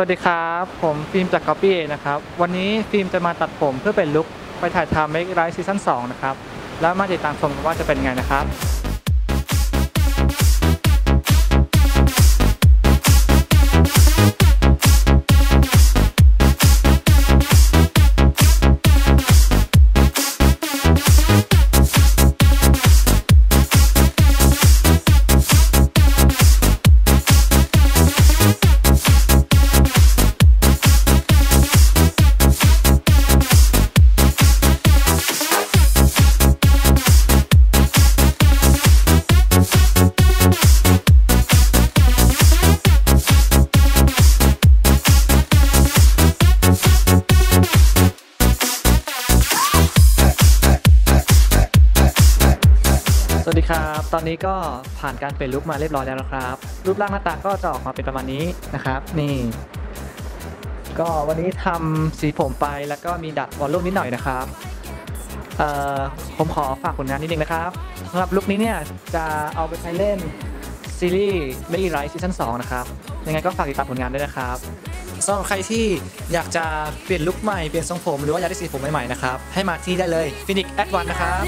วัสดีครับ ผมฟิล์มจาก Copy A นะครับ วันนี้ฟิล์มจะมาตัดผมเพื่อเป็นลุคไปถ่ายทำ Make Right Season 2 นะครับ แล้วมาติดตามชมว่าจะเป็นไงนะครับ วัสดีครับ ตอนนี้ก็ผ่านการเปลี่ยนลุคมาเรียบร้อยแล้วนะครับ รูปร่างหน้าตาก็จะออกมาเป็นประมาณนี้นะครับ นี่ ก็วันนี้ทำสีผมไปแล้วก็มีดัดวอลลุ่มนิดหน่อยนะครับเอ่อผมขอฝากผลงานนิดนึงนะครับสำหรับลุคนี้เนี่ยจะเอาไปใช้เล่นซีรีส์ Make It Right Season 2นะครับ ยังไงก็ฝากติดตามผลงานด้วยนะครับสำหรับใครที่อยากจะเปลี่ยนลุคใหม่ เปลี่ยนทรงผม หรือว่าอยากได้สีผมใหม่ๆนะครับ ให้มาที่ได้เลย Phoenix at One นะครับ